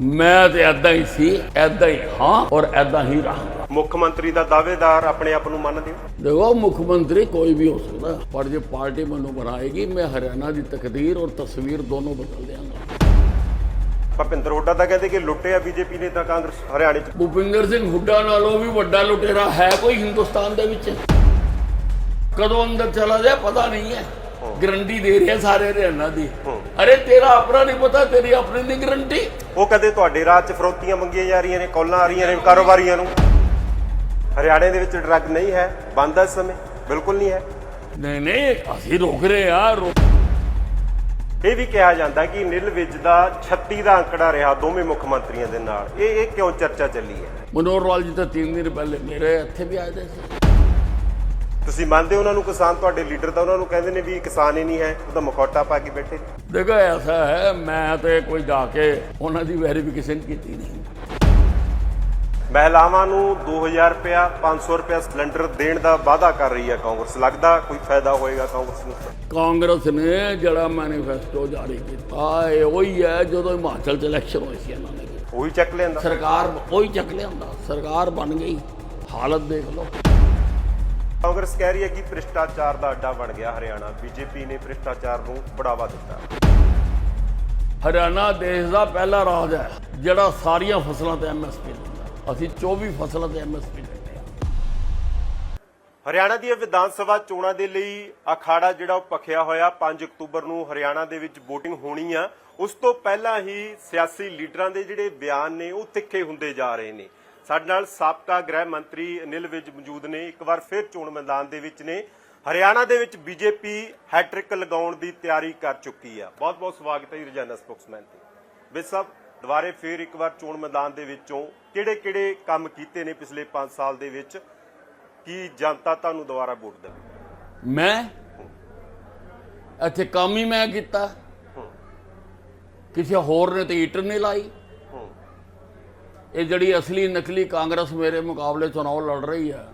ਮੈਂ ਤੇ ਐਦਾਂ ਹੀ ਸੀ ਐਦਾਂ ਹੀ ਹਾਂ ਔਰ ਐਦਾਂ ਹੀ ਰਹਾਂਗਾ ਮੁੱਖ ਮੰਤਰੀ ਦਾ ਦਾਅਵੇਦਾਰ ਆਪਣੇ ਆਪ ਨੂੰ ਮੰਨਦੇ ਹੋ? ਦੇਖੋ ਮੁੱਖ ਮੰਤਰੀ ਕੋਈ ਵੀ ਹੋ ਸਕਦਾ ਪਰ ਜੇ ਪਾਰਟੀ ਮੈਨੂੰ ਬਣਾਏਗੀ ਮੈਂ ਹਰਿਆਣਾ ਦੀ ਤਕਦੀਰ ਔਰ ਤਸਵੀਰ ਦੋਨੋਂ ਬਦਲ ਦਿਆਂਗਾ। ਭਪਿੰਦਰ ਹੁੱਡਾ ਤਾਂ ਕਹਿੰਦੇ ਕਿ ਲੁੱਟਿਆ ਬੀਜੇਪੀ ਨੇ ਤਾਂ ਕਾਂਗਰਸ ਹਰਿਆਣੇ 'ਚ। ਭੁਪਿੰਦਰ ਸਿੰਘ ਹੁੱਡਾ ਨਾਲੋਂ ਵੀ ਵੱਡਾ ਲੁਟੇਰਾ ਹੈ ਕੋਈ ਹਿੰਦੁਸਤਾਨ ਦੇ ਵਿੱਚ? ਕਦੋਂ ਅੰਦਰ ਚਲਾ ਜਾਏ ਪਤਾ ਨਹੀਂ ਹੈ। ਗਰੰਟੀ ਦੇ ਰਿਹਾ ਸਾਰੇ ਹਰਿਆਣਾ ਦੀ। ਅਰੇ ਤੇਰਾ ਆਪਣਾ ਨਹੀਂ ਪਤਾ ਤੇਰੀ ਆਪਣੀ ਦੀ ਗਰੰਟੀ। ਉਹ ਕਹਿੰਦੇ ਤੁਹਾਡੇ ਰਾਜ 'ਚ ਫਰੋਤੀਆਂ ਮੰਗੀਆਂ ਜਾ ਰਹੀਆਂ ਨੇ ਕੌਲਾਂ ਆ ਰਹੀਆਂ ਨੇ ਕਾਰੋਬਾਰੀਆਂ ਨੂੰ। ਹਰਿਆਣੇ ਦੇ ਵਿੱਚ ਡਰੱਗ ਨਹੀਂ ਹੈ ਬੰਦ ਹੈ ਇਸ ਸਮੇਂ ਬਿਲਕੁਲ ਨਹੀਂ ਹੈ। ਨਹੀਂ ਨਹੀਂ ਅਸੀਂ ਰੋਕ ਰਹੇ ਆ ਇਹ ਵੀ ਕਿਹਾ ਜਾਂਦਾ ਕਿ ਨਿਲ ਵਿਜ ਦਾ 36 ਦਾ ਅੰਕੜਾ ਰਿਹਾ ਦੋਵੇਂ ਮੁੱਖ ਮੰਤਰੀਆਂ ਦੇ ਨਾਲ। ਇਹ ਇਹ ਕਿਉਂ ਚਰਚਾ ਚੱਲੀ ਹੈ? ਮਨੋਹਰ ਲਾਲ ਜੀ ਤਾਂ 3 ਦਿਨ ਪਹਿਲੇ ਮੇਰੇ ਇੱਥੇ ਵੀ ਆਏ ਦੇ ਸੀ। ਤੁਸੀਂ ਮੰਨਦੇ ਹੋ ਉਹਨਾਂ ਨੂੰ ਕਿਸਾਨ ਤੁਹਾਡੇ ਲੀਡਰ ਤਾਂ ਉਹਨਾਂ ਨੂੰ ਕਹਿੰਦੇ ਨੇ ਵੀ ਕਿਸਾਨ ਹੀ ਨਹੀਂ ਹੈ ਉਹ ਤਾਂ ਮਖੌਟਾ ਪਾ ਕੇ ਬੈਠੇ ਦੇਖੋ ਐਸਾ ਹੈ ਮੈਂ ਤੇ ਕੋਈ ਜਾ ਕੇ ਉਹਨਾਂ ਦੀ ਵੈਰੀਫਿਕੇਸ਼ਨ ਕੀਤੀ ਨਹੀਂ। ਮਹਿਲਾਵਾਂ ਨੂੰ 2000 ਰੁਪਇਆ 500 ਰੁਪਇਆ ਸਿਲੰਡਰ ਦੇਣ ਦਾ ਵਾਅਦਾ ਕਰ ਰਹੀ ਹੈ ਕਾਂਗਰਸ। ਲੱਗਦਾ ਕੋਈ ਫਾਇਦਾ ਹੋਏਗਾ ਕਾਂਗਰਸ ਨੂੰ? ਕਾਂਗਰਸ ਨੇ ਜਿਹੜਾ ਮੈਨੀਫੈਸਟੋ ਜਾਰੀ ਕੀਤਾ ਇਹ ਉਹੀ ਹੈ ਜਦੋਂ ਹਿਮਾਚਲ ਚ ਇਲੈਕਸ਼ਨ ਹੋਈ ਸੀ ਇਹਨਾਂ ਨੇ ਉਹੀ ਚੱਕ ਲੈਂਦਾ ਸਰਕਾਰ ਉਹੀ ਚੱਕ ਲਿਆਂਦਾ। ਸਰਕਾਰ ਬਣ ਗਈ। ਹਾਲਤ ਦੇਖ ਲਓ। ਕਾਂਗਰਸ ਕਹਿ ਰਹੀ ਹੈ ਕਿ ਭ੍ਰਿਸ਼ਟਾਚਾਰ ਦਾ ਅੱਡਾ ਬਣ ਗਿਆ ਹਰਿਆਣਾ। ਬੀਜੇਪੀ ਨੇ ਭ੍ਰਿਸ਼ਟਾਚਾਰ ਨੂੰ ਬੜਾਵਾ ਦਿੱਤਾ। ਹਰਿਆਣਾ ਦੇਸ਼ ਦਾ ਪਹਿਲਾ ਰਾਜ ਹੈ ਜਿਹੜਾ ਸਾਰੀਆਂ ਫਸਲਾਂ ਤੇ ਐਮਐਸਪੀ ਦਿੰਦਾ ਅਸੀਂ 24 ਫਸਲਾਂ ਤੇ ਐਮਐਸਪੀ ਦਿੰਦੇ ਹਾਂ। ਹਰਿਆਣਾ ਦੀਆਂ ਵਿਧਾਨ ਸਭਾ ਚੋਣਾਂ ਦੇ ਲਈ ਅਖਾੜਾ ਜਿਹੜਾ ਉਹ ਪਖਿਆ ਹੋਇਆ 5 ਅਕਤੂਬਰ ਨੂੰ ਹਰਿਆਣਾ ਦੇ ਵਿੱਚ VOTING ਹੋਣੀ ਆ। ਉਸ ਤੋਂ ਪਹਿਲਾਂ ਹੀ ਸਿਆਸੀ ਲੀਡਰਾਂ ਦੇ ਜਿਹੜੇ ਬਿਆਨ ਨੇ ਉਹ ਤਿੱਖੇ ਹੁੰਦੇ ਜਾ ਰਹੇ ਨੇ। ਸਾਡੇ ਨਾਲ ਸਾਬਕਾ ਗ੍ਰਹਿ ਮੰਤਰੀ ਅਨਿਲ ਵਿਜ ਮੌਜੂਦ ਨੇ। ਇੱਕ ਵਾਰ ਫਿਰ ਚੋਣ ਮੈਦਾਨ ਦੇ ਵਿੱਚ ਨੇ। ਹਰਿਆਣਾ ਦੇ ਵਿੱਚ ਬੀਜੇਪੀ ਹੈਟ੍ਰਿਕ ਲਗਾਉਣ ਦੀ ਤਿਆਰੀ ਕਰ ਚੁੱਕੀ ਆ। ਬਹੁਤ ਬਹੁਤ ਸਵਾਗਤ ਹੈ ਜੀ ਰੋਜ਼ਾਨਾ ਸਪੋਕਸਮੈਨ ਤੇ। ਵਿਜ ਸਾਹਿਬ ਦੁਬਾਰੇ ਫਿਰ ਇੱਕ ਵਾਰ ਚੋਣ ਮੈਦਾਨ ਦੇ ਵਿੱਚੋਂ ਕਿਹੜੇ ਕਿਹੜੇ ਕੰਮ ਕੀਤੇ ਨੇ ਪਿਛਲੇ 5 ਸਾਲ ਦੇ ਵਿੱਚ? ਕੀ ਜਨਤਾ ਤੁਹਾਨੂੰ ਦੁਬਾਰਾ ਵੋਟ ਦੇਵੇ? ਮੈਂ? ਇੱਥੇ ਕੰਮ ਹੀ ਮੈਂ ਕੀਤਾ। ਕਿਸੇ ਹੋਰ ਨੇ ਤੇ ਈਟਰ ਨਹੀਂ ਲਾਈ। ਇਹ ਜਿਹੜੀ ਅਸਲੀ ਨਕਲੀ ਕਾਂਗਰਸ ਮੇਰੇ ਮੁਕਾਬਲੇ ਚੁਣਾਵ ਲੜ ਰਹੀ ਹੈ।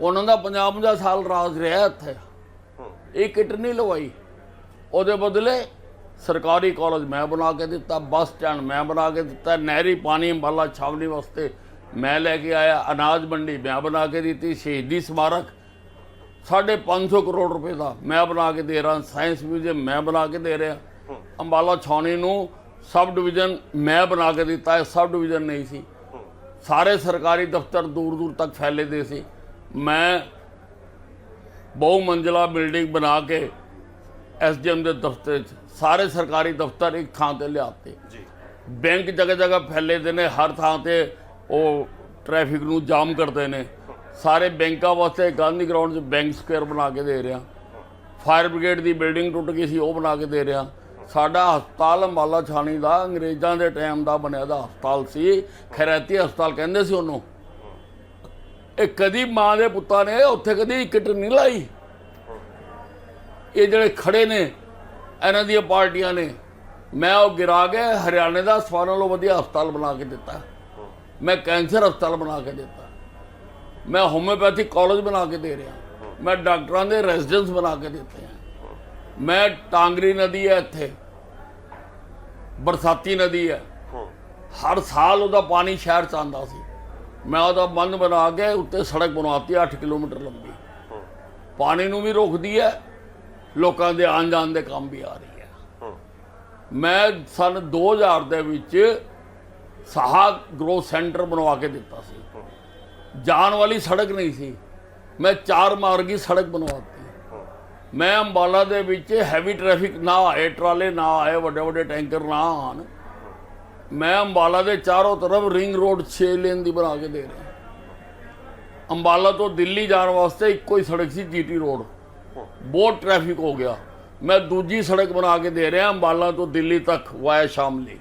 ਉਹਨਾਂ ਦਾ 50-50 ਸਾਲ ਰਾਜ ਰਿਹਾ ਇੱਥੇ। ਇਹ ਕਿਟ ਨਹੀਂ ਲਵਾਈ। ਉਹਦੇ ਬਦਲੇ ਸਰਕਾਰੀ ਕਾਲਜ ਮੈਂ ਬਣਾ ਕੇ ਦਿੱਤਾ, ਬੱਸ ਸਟੈਂਡ ਮੈਂ ਬਣਾ ਕੇ ਦਿੱਤਾ, ਨਹਿਰੀ ਪਾਣੀ ਅੰਬਾਲਾ ਛਾਵਣੀ ਵਾਸਤੇ ਮੈਂ ਲੈ ਕੇ ਆਇਆ, ਅਨਾਜ ਮੰਡੀ ਮੈਂ ਬਣਾ ਕੇ ਦਿੱਤੀ, ਸ਼ਹੀਦੀ ਸਮਾਰਕ। ਸਾਢੇ ਪੰਜ ਸੌ ਕਰੋੜ ਰੁਪਏ ਦਾ ਮੈਂ ਬਣਾ ਕੇ ਦੇ ਰਿਹਾ, ਸਾਇੰਸ ਮਿਊਜ਼ੀਅਮ ਮੈਂ ਬਣਾ ਕੇ ਦੇ ਰਿਹਾ। ਅੰਬਾਲਾ ਛਾਉਣੀ ਨੂੰ ਸਬ ਡਿਵੀਜ਼ਨ ਮੈਂ ਬਣਾ ਕੇ ਦਿੱਤਾ ਹੈ ਸਬ ਡਿਵੀਜ਼ਨ ਨਹੀਂ ਸੀ। ਸਾਰੇ ਸਰਕਾਰੀ ਦਫ਼ਤਰ ਦੂਰ ਦੂਰ ਤੱਕ ਫੈਲੇ ਦੇ ਸੀ। ਮੈਂ ਬਹੁ ਮੰਜ਼ਲਾ ਬਿਲਡਿੰਗ ਬਣਾ ਕੇ ਐਸਡੀਐਮ ਦੇ ਦਫ਼ਤਰ 'ਚ ਸਾਰੇ ਸਰਕਾਰੀ ਦਫ਼ਤਰ ਇੱਕ ਥਾਂ ਤੇ ਲਿਆਤੇ। ਜੀ। ਬੈਂਕ ਜਗ੍ਹਾ ਜਗ੍ਹਾ ਫੈਲੇ ਦੇ ਨੇ ਹਰ ਥਾਂ ਤੇ ਉਹ ਟ੍ਰੈਫਿਕ ਨੂੰ ਜਾਮ ਕਰਦੇ ਨੇ। ਸਾਰੇ ਬੈਂਕਾਂ ਵਾਸਤੇ ਗਾਂਧੀ ਗਰਾਊਂਡ 'ਚ ਬੈਂਕ ਸਕੁਅਰ ਬਣਾ ਕੇ ਦੇ ਰਿਹਾ। ਫਾਇਰ ਬ੍ਰਿਗੇਡ ਦੀ ਬਿਲਡਿੰਗ ਟੁੱਟ ਗਈ ਸੀ ਉਹ ਬਣਾ ਕੇ ਦੇ ਰਿਹਾ। ਸਾਡਾ ਹਸਪਤਾਲ ਅੰਬਾਲਾ ਛਾਣੀ ਦਾ, ਅੰਗਰੇਜ਼ਾਂ ਦੇ ਟਾਈਮ ਦਾ ਬਣਿਆ ਦਾ ਹਸਪਤਾਲ ਸੀ। ਖੈਰਾਤੀ ਹਸਪਤਾਲ ਕਹਿੰਦੇ ਸੀ ਉਹਨੂੰ। ਇਹ ਕਦੀ ਮਾਂ ਦੇ ਪੁੱਤਾਂ ਨੇ ਉੱਥੇ ਕਦੀ ਕਿਟ ਨਹੀਂ ਲਾਈ। ਇਹ ਜਿਹੜੇ ਖੜੇ ਨੇ, ਇਹਨਾਂ ਦੀਆਂ ਪਾਰਟੀਆਂ ਨੇ, ਮੈਂ ਉਹ ਗਿਰਾ ਕੇ ਹਰਿਆਣੇ ਦਾ ਸਵਾਰਾਂ ਨਾਲੋਂ ਵਧੀਆ ਹਸਪਤਾਲ ਬਣਾ ਕੇ ਦਿੱਤਾ। ਮੈਂ ਕੈਂਸਰ ਹਸਪਤਾਲ ਬਣਾ ਕੇ ਦਿੱਤਾ। ਮੈਂ ਹੋਮਿਓਪੈਥਿਕ ਕਾਲਜ ਬਣਾ ਕੇ ਦੇ ਰਿਹਾ। ਮੈਂ ਡਾਕਟਰਾਂ ਦੇ ਰੈਜ਼ੀਡੈਂਸ ਬਣਾ ਕੇ ਦਿੱਤੇ। ਆ ਮੈਂ ਟਾਂਗਰੀ ਨਦੀ ਹੈ ਇੱਥੇ। ਬਰਸਾਤੀ ਨਦੀ ਹੈ। ਹਰ ਸਾਲ ਉਹਦਾ ਪਾਣੀ ਸ਼ਹਿਰ ਚ ਆਉਂਦਾ ਸੀ। ਮੈਂ ਉਹਦਾ ਬੰਦ ਬਣਾ ਕੇ ਉੱਤੇ ਸੜਕ ਬਣਾਤੀ 8 ਕਿਲੋਮੀਟਰ ਲੰਬੀ। ਪਾਣੀ ਨੂੰ ਵੀ ਰੋਕਦੀ ਹੈ। ਲੋਕਾਂ ਦੇ ਆਉਣ ਜਾਣ ਦੇ ਕੰਮ ਵੀ ਆ ਰਹੀ ਹੈ। ਮੈਂ ਸਨ 2000 ਦੇ ਵਿੱਚ ਸਾਹਾ ਗਰੋ ਸੈਂਟਰ ਬਣਵਾ ਕੇ ਦਿੱਤਾ ਸੀ। ਜਾਣ ਵਾਲੀ ਸੜਕ ਨਹੀਂ ਸੀ। ਮੈਂ ਚਾਰ ਮਾਰਗੀ ਸੜਕ ਬਣਵਾਤੀ ਮੈਂ ਅੰਬਾਲਾ ਦੇ ਵਿੱਚ ਹੈਵੀ ਟ੍ਰੈਫਿਕ ਨਾ ਆਏ ਟਰਾਲੇ ਨਾ ਆਏ ਵੱਡੇ ਵੱਡੇ ਟੈਂਕਰ ਨਾ ਆਣ ਮੈਂ ਅੰਬਾਲਾ ਦੇ ਚਾਰੋਂ ਤਰਫ ਰਿੰਗ ਰੋਡ 6 ਲੇਨ ਦੀ ਬਣਾ ਕੇ ਦੇ ਰਿਹਾ। ਅੰਬਾਲਾ ਤੋਂ ਦਿੱਲੀ ਜਾਣ ਵਾਸਤੇ ਇੱਕੋ ਹੀ ਸੜਕ ਸੀ ਜੀਟੀ ਰੋਡ ਬਹੁਤ ਟ੍ਰੈਫਿਕ ਹੋ ਗਿਆ। ਮੈਂ ਦੂਜੀ ਸੜਕ ਬਣਾ ਕੇ ਦੇ ਰਿਹਾ ਅੰਬਾਲਾ ਤੋਂ ਦਿੱਲੀ ਤੱਕ ਵਾਇਆ ਸ਼ਾਮਲੀ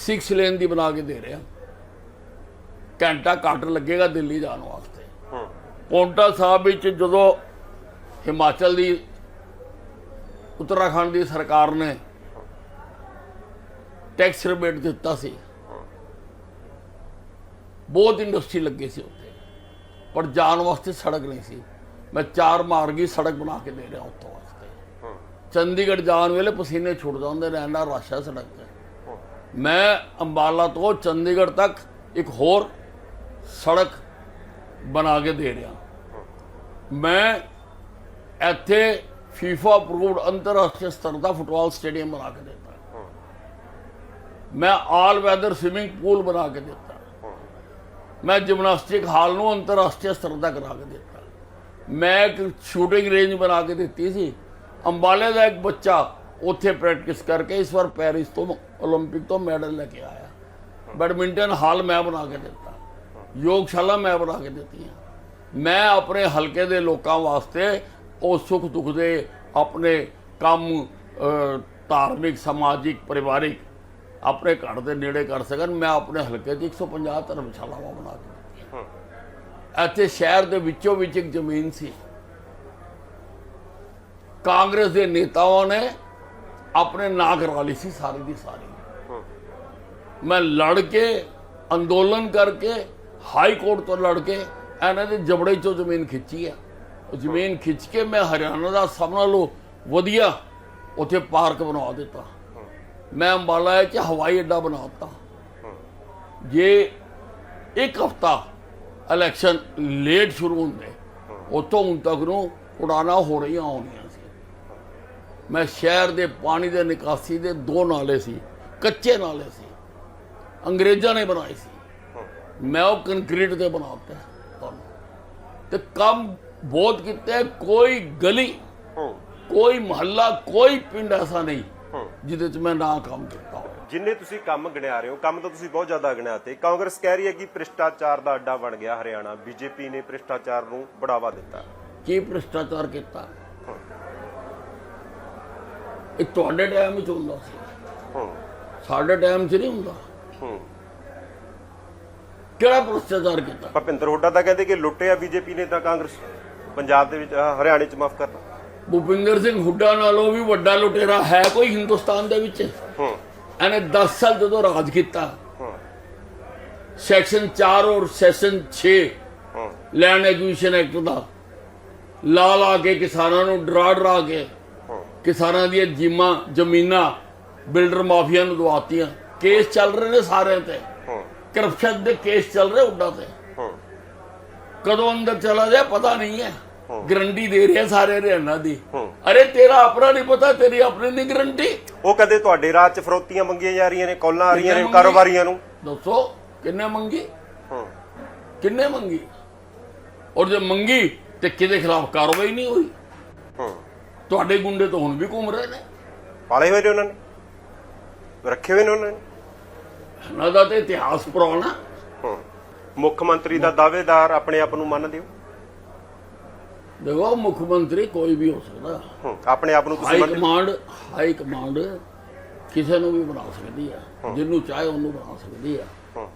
6 ਲੇਨ ਦੀ ਬਣਾ ਕੇ ਦੇ ਰਿਹਾ। ਘੰਟਾ ਘੱਟ ਲੱਗੇਗਾ ਦਿੱਲੀ ਜਾਣ ਵਾਸਤੇ। ਪੌਂਟਾ ਸਾਹਿਬ ਵਿੱਚ ਜਦੋਂ ਹਿਮਾਚਲ ਦੀ, ਉੱਤਰਾਖੰਡ ਦੀ ਸਰਕਾਰ ਨੇ ਟੈਕਸ ਰਿਬੇਟ ਦਿੱਤਾ ਸੀ। ਬਹੁਤ ਇੰਡਸਟਰੀ ਲੱਗੀ ਸੀ ਉੱਥੇ। ਪਰ ਜਾਣ ਵਾਸਤੇ ਸੜਕ ਨਹੀਂ ਸੀ। ਮੈਂ ਚਾਰ ਮਾਰਗੀ ਸੜਕ ਬਣਾ ਕੇ ਦੇ ਰਿਹਾ ਉੱਥੋਂ ਵਾਸਤੇ। ਚੰਡੀਗੜ੍ਹ ਜਾਣ ਵੇਲੇ ਪਸੀਨੇ ਛੁੱਟ ਜਾਂਦੇ ਨੇ ਇੰਨਾ ਰਸ਼ ਹੈ ਸੜਕ ਤੇ। ਮੈਂ ਅੰਬਾਲਾ ਤੋਂ ਚੰਡੀਗੜ੍ਹ ਤੱਕ ਇੱਕ ਹੋਰ ਸੜਕ ਬਣਾ ਕੇ ਦੇ ਰਿਹਾ। ਮੈਂ ਇੱਥੇ ਫੀਫਾ ਅਪਰੂਵਡ ਅੰਤਰਰਾਸ਼ਟਰੀ ਸਤਰ ਦਾ ਫੁੱਟਬਾਲ ਸਟੇਡੀਅਮ ਬਣਾ ਕੇ ਦਿੱਤਾ ਮੈਂ ਆਲ ਵੈਦਰ ਸਵਿਮਿੰਗ ਪੂਲ ਬਣਾ ਕੇ ਦਿੱਤਾ ਮੈਂ ਜਿਮਨਾਸਟਿਕ ਹਾਲ ਨੂੰ ਅੰਤਰਰਾਸ਼ਟਰੀ ਸਤਰ ਦਾ ਕਰਾ ਕੇ ਦਿੱਤਾ ਮੈਂ ਇੱਕ ਸ਼ੂਟਿੰਗ ਰੇਂਜ ਬਣਾ ਕੇ ਦਿੱਤੀ ਸੀ ਅੰਬਾਲੇ ਦਾ ਇੱਕ ਬੱਚਾ ਉੱਥੇ ਪ੍ਰੈਕਟਿਸ ਕਰਕੇ ਇਸ ਵਾਰ ਪੈਰਿਸ ਤੋਂ 올림픽 ਤੋਂ ਮੈਡਲ ਲੈ ਕੇ ਆਇਆ ਬੈਡਮਿੰਟਨ ਹਾਲ ਮੈਂ ਬਣਾ ਕੇ ਦਿੱਤਾ ਯੋਗਸ਼ਾਲਾ ਮੈਂ ਬਣਾ ਕੇ ਦਿੱਤੀਆਂ ਮੈਂ ਆਪਣੇ ਹਲਕੇ ਦੇ ਲੋਕਾਂ ਵਾਸਤੇ ਉਹ ਸੁੱਖ ਦੁੱਖ ਦੇ ਆਪਣੇ ਕੰਮ ਧਾਰਮਿਕ ਸਮਾਜਿਕ ਪਰਿਵਾਰਿਕ ਆਪਣੇ ਘਰ ਦੇ ਨੇੜੇ ਕਰ ਸਕਣ। ਮੈਂ ਆਪਣੇ ਹਲਕੇ 'ਚ 150 ਧਰਮਸ਼ਾਲਾਵਾਂ ਬਣਾ ਕੇ ਦਿੱਤੀਆਂ। ਇੱਥੇ ਸ਼ਹਿਰ ਦੇ ਵਿੱਚੋਂ ਵਿੱਚ ਇੱਕ ਜ਼ਮੀਨ ਸੀ। ਕਾਂਗਰਸ ਦੇ ਨੇਤਾਵਾਂ ਨੇ ਆਪਣੇ ਨਾਂ ਕਰਵਾ ਲਈ ਸੀ ਸਾਰੀ ਦੀ ਸਾਰੀ। ਮੈਂ ਲੜ ਕੇ ਅੰਦੋਲਨ ਕਰਕੇ ਹਾਈ ਕੋਰਟ ਤੋਂ ਲੜ ਕੇ ਇਹਨਾਂ ਦੇ ਜਬੜੇ ਚੋਂ ਜ਼ਮੀਨ ਖਿੱਚੀ ਉਹ ਜ਼ਮੀਨ ਖਿੱਚ ਕੇ ਮੈਂ ਹਰਿਆਣਾ ਦਾ ਸਭ ਨਾਲੋਂ ਵਧੀਆ ਉੱਥੇ ਪਾਰਕ ਬਣਾ ਦਿੱਤਾ। ਮੈਂ ਅੰਬਾਲਾ 'ਚ ਹਵਾਈ ਅੱਡਾ ਬਣਾ ਦਿੱਤਾ। ਜੇ ਇੱਕ ਹਫਤਾ ਇਲੈਕਸ਼ਨ ਲੇਟ ਸ਼ੁਰੂ ਹੁੰਦੇ ਉਤੋਂ ਹੁਣ ਤੱਕ ਨੂੰ ਉਡਾਣਾ ਹੋ ਰਹੀਆਂ ਹੋਣੀਆਂ ਸੀ। ਮੈਂ ਸ਼ਹਿਰ ਦੇ ਪਾਣੀ ਦੇ ਨਿਕਾਸੀ ਦੇ ਦੋ ਨਾਲੇ ਸੀ, ਕੱਚੇ ਨਾਲੇ ਸੀ। ਅੰਗਰੇਜ਼ਾਂ ਨੇ ਬਣਾਏ ਸੀ। ਮੈਂ ਉਹ ਕੰਕਰੀਟ ਦੇ ਬਣਾਤੇ ਤੁਹਾਨੂੰ। ਤੇ ਕੰਮ ਬਹੁਤ ਕੀਤੇ ਕੋਈ ਗਲੀ ਕੋਈ ਮਹੱਲਾ ਕੋਈ ਪਿੰਡ ਐਸਾ ਨਹੀਂ ਜਿਹਦੇ 'ਚ ਮੈਂ ਨਾ ਕੰਮ ਕੀਤਾ ਜਿੰਨੇ ਤੁਸੀਂ ਕੰਮ ਗਿਣਿਆ ਰਹੇ ਹੋ ਕੰਮ ਤਾਂ ਤੁਸੀਂ ਬਹੁਤ ਜ਼ਿਆਦਾ ਗਿਣਿਆਤੇ ਕਾਂਗਰਸ ਕਹਿ ਰਹੀ ਹੈ ਕਿ ਭ੍ਰਿਸ਼ਟਾਚਾਰ ਦਾ ਅੱਡਾ ਬਣ ਗਿਆ ਹਰਿਆਣਾ ਬੀਜੇਪੀ ਨੇ ਭ੍ਰਿਸ਼ਟਾਚਾਰ ਨੂੰ ਬੜਾਵਾ ਦਿੱਤਾ। ਕੀ ਭ੍ਰਿਸ਼ਟਾਚਾਰ ਕੀਤਾ? ਇਹ ਤੁਹਾਡੇ ਟਾਈਮ ਵਿੱਚ ਹੁੰਦਾ ਸੀ। ਹੂੰ। ਸਾਡੇ ਟਾਈਮ 'ਚ ਨਹੀਂ ਹੁੰਦਾ। ਕਿਹੜਾ ਭ੍ਰਿਸ਼ਟਾਚਾਰ ਕੀਤਾ? ਭਪਿੰਦਰ ਹੁੱਡਾ ਤਾਂ ਕਹਿੰਦੇ ਕਿ ਲੁੱਟਿਆ ਬੀਜੇਪੀ ਨੇ ਤਾਂ ਕਾਂਗਰਸ। ਪੰਜਾਬ ਦੇ ਵਿੱਚ ਅਹ, ਹਰਿਆਣੇ 'ਚ ਮਾਫ ਕਰਨਾ। ਭੁਪਿੰਦਰ ਸਿੰਘ ਹੁੱਡਾ ਨਾਲੋਂ ਵੀ ਵੱਡਾ ਲੁਟੇਰਾ ਹੈ ਕੋਈ ਹਿੰਦੁਸਤਾਨ ਦੇ ਵਿੱਚ? ਹੂੰ। ਇਹਨੇ 10 ਸਾਲ ਜਦੋਂ ਰਾਜ ਕੀਤਾ। ਹੂੰ। ਸੈਕਸ਼ਨ 4 ਔਰ ਸੈਕਸ਼ਨ 6 ਹੂੰ। ਲੈਂਡ ਐਗਜੀਸ਼ਨ ਐਕਟ ਦਾ। ਲਾ ਲਾ ਕੇ ਕਿਸਾਨਾਂ ਨੂੰ ਡਰਾ ਡਰਾ ਕੇ ਹੂੰ। ਕਿਸਾਨਾਂ ਦੀਆਂ ਜੀਮਾਂ ਜ਼ਮੀਨਾਂ ਬਿਲਡਰ ਮਾਫੀਆ ਨੂੰ ਦਵਾਤੀਆਂ। ਕੇਸ ਚੱਲ ਰਹੇ ਨੇ ਸਾਰਿਆਂ ਤੇ। ਹੂੰ। ਕਰਪਸ਼ਨ ਦੇ ਕੇਸ ਚੱਲ ਰਹੇ ਉੱਡਾ ਤੇ। ਕਦੋਂ ਅੰਦਰ ਚਲਾ ਜਾਏ ਪਤਾ ਨਹੀਂ ਹੈ। ਗਰੰਟੀ ਦੇ ਰਿਹਾ ਸਾਰੇ ਹਰਿਆਣਾ ਦੀ। ਅਰੇ ਤੇਰਾ ਆਪਣਾ ਨਹੀਂ ਪਤਾ ਤੇਰੀ ਆਪਣੀ ਨਹੀਂ ਗਰੰਟੀ। ਉਹ ਕਦੇ ਤੁਹਾਡੇ ਰਾਜ 'ਚ ਫਰੋਤੀਆਂ ਮੰਗੀਆਂ ਜਾ ਰਹੀਆਂ ਨੇ ਕੌਲਾਂ ਆ ਰਹੀਆਂ ਨੇ ਕਾਰੋਬਾਰੀਆਂ ਨੂੰ। ਦੱਸੋ ਕਿੰਨੇ ਮੰਗੀ? ਹੂੰ। ਕਿੰਨੇ ਮੰਗੀ? ਔਰ ਜੇ ਮੰਗੀ ਤੇ ਕਿਹਦੇ ਖਿਲਾਫ ਕਾਰਵਾਈ ਨਹੀਂ ਹੋਈ? ਤੁਹਾਡੇ ਗੁੰਡੇ ਤਾਂ ਹੁਣ ਵੀ ਘੁੰਮ ਰਹੇ ਨੇ। ਪਾਲੇ ਹੋਏ ਨੇ ਉਹਨਾਂ ਨੇ? ਰੱਖੇ ਹੋਏ ਨੇ ਉਹਨਾਂ ਨੇ? ਇਹਨਾਂ ਦਾ ਤੇ ਇਤਿਹਾਸ ਪੁਰਾਣਾ। ਹੂੰ। ਮੁੱਖ ਮੰਤਰੀ ਦਾ ਦਾਅਵੇਦਾਰ ਆਪਣੇ ਆਪ ਨੂੰ ਮੰਨਦੇ ਹੋ? ਦੇਖੋ ਮੁੱਖ ਮੰਤਰੀ ਕੋਈ ਵੀ ਹੋ ਸਕਦਾ। ਹੂੰ ਆਪਣੇ ਆਪ ਨੂੰ ਤੁਸੀਂ ਹਾਈ ਮੰਨਦੇ? ਕਮਾਂਡ ਹਾਈ ਕਮਾਂਡ ਕਿਸੇ ਨੂੰ ਵੀ ਬਣਾ ਸਕਦੀ ਹੈ। ਜਿਹਨੂੰ ਚਾਹੇ ਉਹਨੂੰ ਬਣਾ ਸਕਦੀ ਹੈ।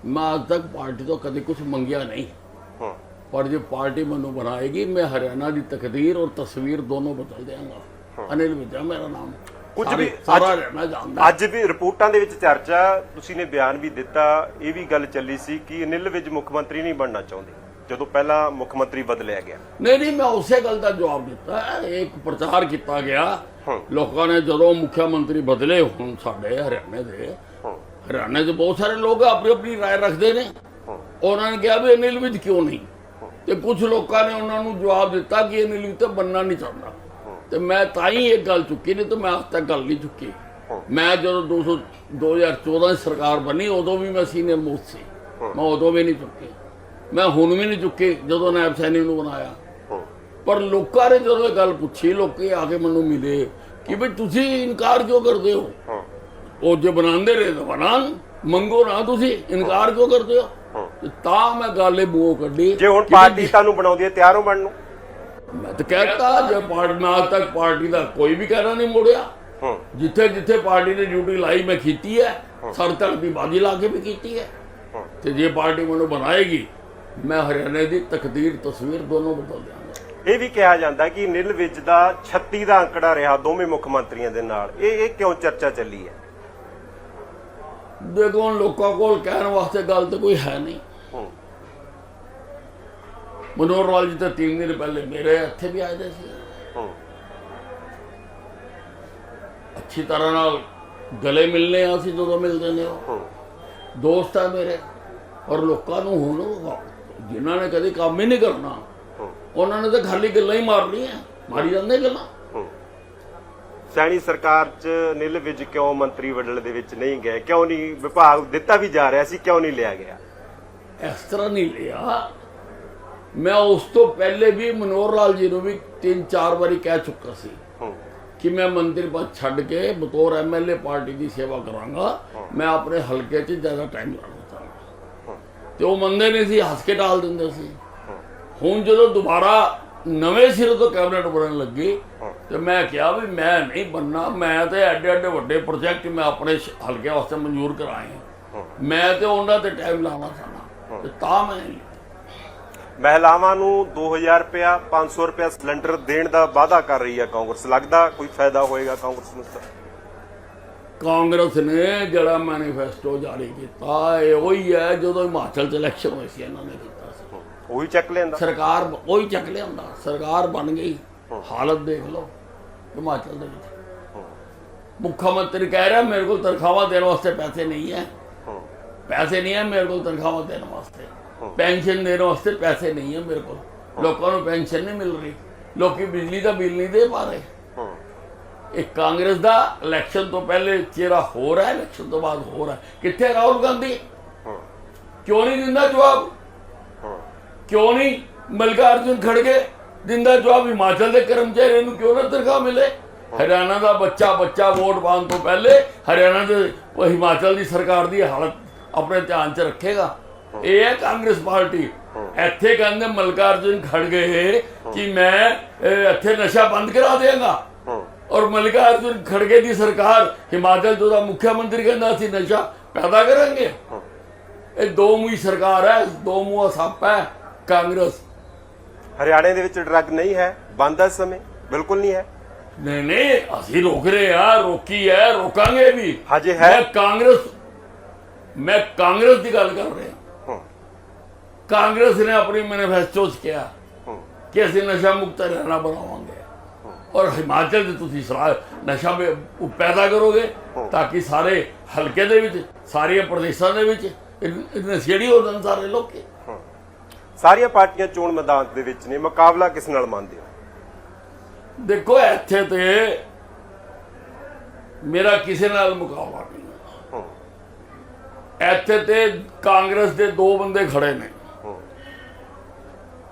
ਮੈਂ ਅੱਜ ਤੱਕ ਪਾਰਟੀ ਤੋਂ ਕਦੇ ਕੁਝ ਮੰਗਿਆ ਨਹੀਂ। ਹੂੰ। ਪਰ ਜੇ ਪਾਰਟੀ ਮੈਨੂੰ ਬਣਾਏਗੀ ਮੈਂ ਹਰਿਆਣਾ ਦੀ ਤਕਦੀਰ ਔਰ ਤਸਵੀਰ ਦੋਨੋਂ ਬਦਲ ਦਿਆਂਗਾ। ਅਨਿਲ ਵਿਜਾ ਮੇਰਾ ਨਾਮ। ਕੁਝ ਸਾਰੀ- ਵੀ ਸਾਰਾ ਅੱਜ- ਹਰਿਆਣਾ ਜਾਣਦਾ ਅੱਜ ਵੀ ਰਿਪੋਰਟਾਂ ਦੇ ਵਿੱਚ ਚਰਚਾ ਤੁਸੀਂ ਨੇ ਬਿਆਨ ਵੀ ਦਿੱਤਾ ਇਹ ਵੀ ਗੱਲ ਚੱਲੀ ਸੀ ਕਿ ਅਨਿਲ ਵਿਜ ਮੁੱਖ ਮੰਤਰੀ ਨਹੀਂ ਬਣਨਾ ਚਾਹੁੰਦੇ ਜਦੋਂ ਪਹਿਲਾਂ ਮੁੱਖ ਮੰਤਰੀ ਬਦਲਿਆ ਗਿਆ ਨਹੀਂ ਨਹੀਂ ਮੈਂ ਉਸੇ ਗੱਲ ਦਾ ਜਵਾਬ ਦਿੱਤਾ ਹੈ। ਇੱਕ ਪ੍ਰਚਾਰ ਕੀਤਾ ਗਿਆ ਹੂੰ। ਲੋਕਾਂ ਨੇ ਜਦੋਂ ਮੁੱਖ ਮੰਤਰੀ ਬਦਲੇ ਹੁਣ ਸਾਡੇ ਹਰਿਆਣੇ ਦੇ ਹੂੰ ਹਰਿਆਣੇ ਦੇ ਬਹੁਤ ਸਾਰੇ ਲੋਕ ਆਪਣੀ ਆਪਣੀ رائے ਰੱਖਦੇ ਨੇ ਹੂੰ ਉਹਨਾਂ ਨੇ ਕਿਹਾ ਵੀ ਅਨਿਲ ਵਿਜ ਕਿਉਂ ਨਹੀਂ ਤੇ ਕੁਝ ਲੋਕਾਂ ਨੇ ਉਹਨਾਂ ਨੂੰ ਜਵਾਬ ਦਿੱਤਾ ਕਿ ਅਨਿਲ ਵਿਜ ਤਾਂ ਬੰਨਣਾ ਨਹੀਂ ਚਾਹੁੰਦਾ ਤੇ ਮੈਂ ਤਾਂ ਹੀ ਇਹ ਗੱਲ ਚੁੱਕੀ ਨਹੀਂ ਤਾਂ ਮੈਂ ਅੱਜ ਤੱਕ ਗੱਲ ਨਹੀਂ ਚੁੱਕੀ। ਮੈਂ ਜਦੋਂ 200 2014 ਦੀ ਸਰਕਾਰ ਬਣੀ ਉਦੋਂ ਵੀ ਮੈਂ ਸੀਨੀਅਰ ਮੋਸਟ ਸੀ। ਮੈਂ ਉਦੋਂ ਵੀ ਨਹੀਂ ਚੁੱਕੀ। ਮੈਂ ਹੁਣ ਵੀ ਨਹੀਂ ਚੁੱਕੀ ਜਦੋਂ ਨਾਇਬ ਸੈਣੀ ਨੂੰ ਬਣਾਇਆ। ਪਰ ਲੋਕਾਂ ਨੇ ਜਦੋਂ ਇਹ ਗੱਲ ਪੁੱਛੀ ਲੋਕੀ ਆ ਕੇ ਮੈਨੂੰ ਮਿਲੇ ਕਿ ਵੀ ਤੁਸੀਂ ਇਨਕਾਰ ਕਿਉਂ ਕਰਦੇ ਹੋ? ਉਹ ਜੇ ਬਣਾਉਂਦੇ ਰਹੇ ਤਾਂ ਬਣਾਉਣ ਮੰਗੋ ਨਾ ਤੁਸੀਂ ਇਨਕਾਰ ਕਿਉਂ ਕਰਦੇ ਹੋ? ਤੇ ਮੈਂ ਗੱਲ ਇਹ ਮੂੰਹੋਂ ਕੱਢੀ ਜੇ ਹੁਣ ਪਾਰਟੀ ਤੁਹਾਨੂੰ ਬਣਾਉਂਦੀ ਹੈ ਤਿਆਰ ਹੋ ਬਣਨ ਨੂੰ? ਮੈਂ ਤਾਂ ਕਹਿਤਾ ਜੇ ਪਾਰਟੀ ਅੱਜ ਤੱਕ ਪਾਰਟੀ ਦਾ ਕੋਈ ਵੀ ਕਹਿਣਾ ਨਹੀਂ ਮੋੜਿਆ। ਹੂੰ। ਜਿੱਥੇ ਜਿੱਥੇ ਪਾਰਟੀ ਨੇ ਡਿਊਟੀ ਲਾਈ ਮੈਂ ਕੀਤੀ ਹੈ। ਸਰ ਤੱਕ ਦੀ ਬਾਜੀ ਲਾ ਕੇ ਵੀ ਕੀਤੀ ਹੈ। ਤੇ ਜੇ ਪਾਰਟੀ ਮੈਨੂੰ ਬਣਾਏਗੀ ਮੈਂ ਹਰਿਆਣੇ ਦੀ ਤਕਦੀਰ ਤਸਵੀਰ ਦੋਨੋਂ ਬਦਲ ਦਿਆਂਗਾ। ਇਹ ਵੀ ਕਿਹਾ ਜਾਂਦਾ ਕਿ ਅਨਿਲ ਵਿਜ ਦਾ 36 ਦਾ ਅੰਕੜਾ ਰਿਹਾ ਦੋਵੇਂ ਮੁੱਖ ਮੰਤਰੀਆਂ ਦੇ ਨਾਲ। ਇਹ ਇਹ ਕਿਉਂ ਚਰਚਾ ਚੱਲੀ ਹੈ? ਦੇਖੋ ਲੋਕਾਂ ਕੋਲ ਕਹਿਣ ਵਾਸਤੇ ਗੱਲ ਤਾਂ ਕੋਈ ਹੈ ਨਹੀਂ। ਲਾਲ ਜੀ ਤਾਂ ਤਿੰਨ ਦਿਨ ਪਹਿਲੇ ਮੇਰੇ ਇੱਥੇ ਵੀ ਆਏ ਦੇ ਸੀ। ਹੂੰ। ਅੱਛੀ ਤਰ੍ਹਾਂ ਨਾਲ ਗਲੇ ਮਿਲਨੇ ਆ ਅਸੀਂ ਜਦੋਂ ਮਿਲਦੇ ਨੇ ਉਹ ਹੂੰ। ਦੋਸਤ ਆ ਮੇਰੇ ਔਰ ਲੋਕਾਂ ਨੂੰ ਹੁਣ ਜਿਨ੍ਹਾਂ ਨੇ ਕਦੇ ਕੰਮ ਹੀ ਨਹੀਂ ਕਰਨਾ ਉਹਨਾਂ ਨੇ ਤਾਂ ਖਾਲੀ ਗੱਲਾਂ ਹੀ ਮਾਰਨੀਆਂ ਮਾਰੀ ਜਾਂਦੇ ਗੱਲਾਂ। ਸੈਣੀ ਸਰਕਾਰ ਚ ਨਿਲ ਵਿੱਚ ਕਿਉਂ ਮੰਤਰੀ ਮੰਡਲ ਦੇ ਵਿੱਚ ਨਹੀਂ ਗਏ? ਕਿਉਂ ਨਹੀਂ ਵਿਭਾਗ ਦਿੱਤਾ ਵੀ ਜਾ ਰਿਹਾ ਸੀ ਕਿਉਂ ਨਹੀਂ ਲਿਆ ਗਿਆ? ਇਸ ਤਰ੍ਹਾਂ ਨਹੀਂ ਲਿਆ। ਮੈਂ ਉਸ ਤੋਂ ਪਹਿਲੇ ਵੀ ਮਨੋਹਰ ਲਾਲ ਜੀ ਨੂੰ ਵੀ ਤਿੰਨ ਚਾਰ ਵਾਰੀ ਕਹਿ ਚੁੱਕਾ ਸੀ ਕਿ ਮੈਂ ਮੰਦਿਰ ਪਦ ਛੱਡ ਕੇ ਬਤੌਰ ਐਮਐਲਏ ਪਾਰਟੀ ਦੀ ਸੇਵਾ ਕਰਾਂਗਾ। ਮੈਂ ਆਪਣੇ ਹਲਕੇ 'ਚ ਜ਼ਿਆਦਾ ਟਾਈਮ ਚਾਹਾਂਗਾ। ਤੇ ਉਹ ਮੰਨਦੇ ਨਹੀਂ ਸੀ ਹੱਸ ਕੇ ਟਾਲ ਦਿੰਦੇ ਸੀ। ਹੁਣ ਜਦੋਂ ਦੁਬਾਰਾ ਨਵੇਂ ਸਿਰੇ ਤੋਂ ਕੈਬਨਿਟ ਬਣਨ ਲੱਗੀ ਤੇ ਮੈਂ ਕਿਹਾ ਵੀ ਮੈਂ ਨਹੀਂ ਬੰਨਾ ਮੈਂ ਤੇ ਐਡੇ ਐਡੇ ਵੱਡੇ ਪ੍ਰੋਜੈਕਟ ਮੈਂ ਆਪਣੇ ਹਲਕੇ ਵਾਸਤੇ ਮਨਜ਼ੂਰ ਕਰਾਏ। ਮੈਂ ਤੇ ਉਹਨਾਂ ਤੇ ਟਾਈਮ ਲਾਉਣਾ ਚਾਹਣਾ ਤੇ ਤਾਂ ਮੈਂ ਮਹਿਲਾਵਾਂ ਨੂੰ 2000 ਰੁਪਇਆ 500 ਰੁਪਇਆ ਸਿਲੰਡਰ ਦੇਣ ਦਾ ਵਾਅਦਾ ਕਰ ਰਹੀ ਹੈ ਕਾਂਗਰਸ। ਲੱਗਦਾ ਕੋਈ ਫਾਇਦਾ ਹੋਏਗਾ ਕਾਂਗਰਸ ਨੂੰ? ਕਾਂਗਰਸ ਨੇ ਜਿਹੜਾ ਮੈਨੀਫੈਸਟੋ ਜਾਰੀ ਕੀਤਾ ਇਹ ਉਹੀ ਹੈ ਜਦੋਂ ਹਿਮਾਚਲ 'ਚ ਇਲੈਕਸ਼ਨ ਹੋਏ ਸੀ ਇਹਨਾਂ ਨੇ ਕੀਤਾ ਸੀ। ਉਹੀ ਚੱਕ ਲੈਂਦਾ ਸਰਕਾਰ ਉਹੀ ਚੱਕ ਲਿਆਉਂਦਾ ਸਰਕਾਰ ਬਣ ਗਈ। ਹਾਲਤ ਦੇਖ ਲਓ ਹਿਮਾਚਲ ਦੇ ਵਿੱਚ। ਮੁੱਖ ਮੰਤਰੀ ਕਹਿ ਰਿਹਾ ਮੇਰੇ ਕੋਲ ਤਨਖਾਹਾਂ ਦੇਣ ਵਾਸਤੇ ਪੈਸੇ ਨਹੀਂ ਹੂੰ। ਪੈਸੇ ਨਹੀਂ ਹੈ ਮੇਰੇ ਕੋਲ ਤਨਖਾਹਾਂ ਦੇਣ ਵਾਸਤੇ। ਪੈਨਸ਼ਨ ਦੇਣ ਵਾਸਤੇ ਪੈਸੇ ਨਹੀਂ ਹੈ ਮੇਰੇ ਕੋਲ। ਲੋਕਾਂ ਨੂੰ ਪੈਨਸ਼ਨ ਨਹੀਂ ਮਿਲ ਰਹੀ। ਲੋਕੀ ਬਿਜਲੀ ਦਾ ਬਿੱਲ ਨਹੀਂ ਦੇ ਪਾ ਰਹੇ। ਇਹ ਕਾਂਗਰਸ ਦਾ ਇਲੈਕਸ਼ਨ ਤੋਂ ਪਹਿਲੇ ਚਿਹਰਾ ਹੋਰ ਹੈ ਇਲੈਕਸ਼ਨ ਤੋਂ ਬਾਅਦ ਹੋਰ ਹੈ। ਕਿੱਥੇ ਰਾਹੁਲ ਗਾਂਧੀ? ਕਿਉਂ ਨਹੀਂ ਦਿੰਦਾ ਜਵਾਬ? ਕਿਉਂ ਨਹੀਂ ਮਲਕਾਰਜੁਨ ਖੜਗੇ ਦਿੰਦਾ ਜਵਾਬ? ਹਿਮਾਚਲ ਦੇ ਕਰਮਚਾਰੀਆਂ ਨੂੰ ਕਿਉਂ ਨਾ ਤਨਖਾਹ ਮਿਲੇ? ਹਰਿਆਣਾ ਦਾ ਬੱਚਾ ਬੱਚਾ ਵੋਟ ਪਾਉਣ ਤੋਂ ਪਹਿਲੇ ਹਰਿਆਣਾ ਦੇ ਹਿਮਾਚਲ ਦੀ ਸਰਕਾਰ ਦੀ ਹਾਲਤ ਆਪਣੇ ਧਿਆਨ 'ਚ ਰੱਖੇਗਾ। ਇਹ ਹੈ ਕਾਂਗਰਸ ਪਾਰਟੀ। ਇੱਥੇ ਕਹਿੰਦੇ ਮਲਕਾਰਜੁਨ ਖੜਗੇ ਕਿ ਮੈਂ ਇੱਥੇ ਨਸ਼ਾ ਬੰਦ ਕਰਾ ਦੇਵਾਂਗਾ ਔਰ ਮਲਿਕਾਰਜੁਨ ਖੜਗੇ ਦੀ ਸਰਕਾਰ ਹਿਮਾਚਲ ਤੋਂ ਦਾ ਮੁੱਖ ਮੰਤਰੀ ਕਹਿੰਦਾ ਅਸੀਂ ਨਸ਼ਾ ਪੈਦਾ ਕਰਾਂਗੇ। ਇਹ ਦੋ ਮੂੰਹੀ ਸਰਕਾਰ ਹੈ ਦੋ ਮੂੰਹਾ ਸੱਪ ਹੈ ਕਾਂਗਰਸ। ਹਰਿਆਣੇ ਦੇ ਵਿੱਚ ਡਰੱਗ ਨਹੀਂ ਹੈ ਬੰਦ ਹੈ ਇਸ ਸਮੇਂ ਬਿਲਕੁਲ ਨਹੀਂ ਹੈ। ਨਹੀਂ ਨਹੀਂ ਅਸੀਂ ਰੋਕ ਰਹੇ ਆ ਰੋਕੀ ਹੈ ਰੋਕਾਂਗੇ ਵੀ। ਹਜੇ ਹੈ? ਮੈਂ ਕਾਂਗਰਸ ਮੈਂ ਕਾਂਗਰਸ ਦੀ ਗੱਲ ਕਰ ਰਿਹਾ। ਕਾਂਗਰਸ ਨੇ ਆਪਣੀ ਮੈਨੀਫੈਸਟੋ 'ਚ ਕਿਹਾ ਕਿ ਅਸੀਂ ਨਸ਼ਾ ਮੁਕਤ ਹਰਿਆਣਾ ਬਣਾਵਾਂਗੇ। ਔਰ ਹਿਮਾਚਲ ਦੇ ਤੁਸੀਂ ਸਰਾ ਨਸ਼ਾ ਪੈਦਾ ਕਰੋਗੇ ਤਾਂ ਕਿ ਸਾਰੇ ਹਲਕੇ ਦੇ ਵਿੱਚ ਸਾਰੀਆਂ ਪ੍ਰਦੇਸ਼ਾਂ ਦੇ ਵਿੱਚ ਨਸ਼ੇੜੀ ਹੋ ਜਾਣ ਸਾਰੇ ਲੋਕੀ। ਸਾਰੀਆਂ ਪਾਰਟੀਆਂ ਚੋਣ ਮੈਦਾਨ ਦੇ ਵਿੱਚ ਨੇ ਮੁਕਾਬਲਾ ਕਿਸ ਨਾਲ ਮੰਨਦੇ ਹੋ? ਦੇਖੋ ਇੱਥੇ ਤੇ ਮੇਰਾ ਕਿਸੇ ਨਾਲ ਮੁਕਾਬਲਾ ਨਹੀਂ। ਇੱਥੇ ਤੇ ਕਾਂਗਰਸ ਦੇ ਦੋ ਬੰਦੇ ਖੜੇ ਨੇ।